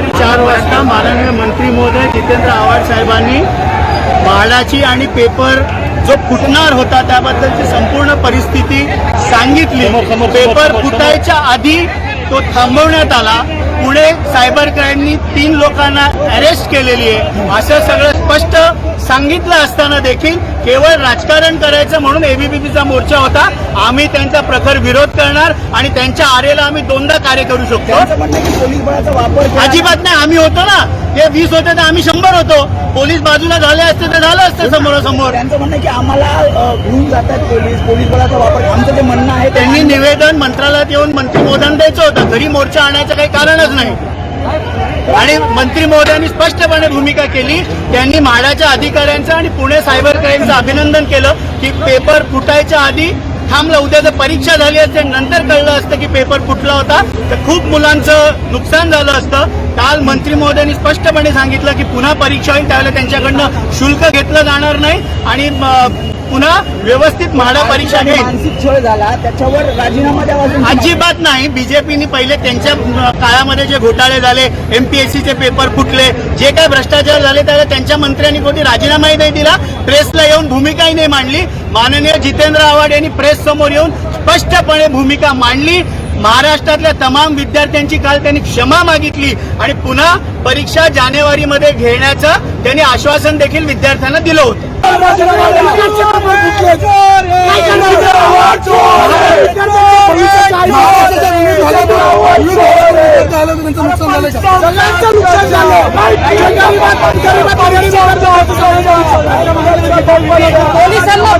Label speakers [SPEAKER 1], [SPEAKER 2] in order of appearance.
[SPEAKER 1] दुपारी चार वाजता माननीय मंत्री महोदय जितेंद्र आव्हाड साहेबांनी म्हाडाची आणि पेपर जो फुटणार होता त्याबद्दलची संपूर्ण परिस्थिती सांगितली. पेपर फुटायच्या आधी तो थांबवण्यात आला. पुणे सायबर क्राईमनी तीन लोकांना अरेस्ट केलेली आहे. असं सगळं स्पष्ट सांगितलं असताना देखील केवळ राजकारण करायचं म्हणून एबीपीचा मोर्चा होता. आम्ही त्यांचा प्रखर विरोध करणार आणि त्यांच्या आरेला आम्ही दोनदा कार्य करू शकतो. अजिबात नाही आम्ही होतो ना. ते वीस होते तर आम्ही शंभर होतो. पोलीस बाजूला झाले असते तर झालं असतं समोरासमोर.
[SPEAKER 2] त्यांचं म्हणणं की आम्हाला घेऊन जातात पोलीस. पोलीस बळाचा वापर आमचं जे म्हणणं आहे
[SPEAKER 1] त्यांनी निवेदन मंत्रालयात येऊन मंत्री महोदयांना द्यायचं होतं. घरी मोर्चा आणायचं काही कारणच नाही. आणि मंत्री महोदयांनी स्पष्टपणे भूमिका केली. त्यांनी म्हाडाच्या अधिकाऱ्यांचं आणि पुणे सायबर क्राईमचं अभिनंदन केलं की पेपर फुटायच्या आधी थांबलं. उद्या जर परीक्षा झाली असते नंतर कळलं असतं की पेपर फुटला होता. तर खूप मुलांचं नुकसान झालं असतं. काल मंत्री महोदयांनी स्पष्टपणे सांगितलं की पुन्हा परीक्षा होईल त्यावेळेला त्यांच्याकडनं शुल्क घेतलं जाणार नाही. आणि पुन्हा व्यवस्थित म्हाडा परीक्षा घेईल.
[SPEAKER 2] मानसिक छळ झाला. त्याच्यावर राजीनामा द्यावा
[SPEAKER 1] अजिबात नाही. बीजेपीनी पहिले त्यांच्या काळामध्ये जे घोटाळे झाले एमपीएससीचे पेपर फुटले जे काय भ्रष्टाचार झाले त्याला त्यांच्या मंत्र्यांनी कोणी राजीनामाही नाही दिला. प्रेसला येऊन भूमिकाही नाही मांडली. माननीय जितेंद्र आव्हाड यांनी प्रेस समोर येऊन स्पष्टपणे भूमिका मांडली. महाराष्ट्रातल्या तमाम विद्यार्थ्यांची काल त्यांनी क्षमा मागितली आणि पुन्हा परीक्षा जानेवारीमध्ये घेण्याचं त्यांनी आश्वासन देखील विद्यार्थ्यांना दिलं होतं.
[SPEAKER 3] पोलिसांना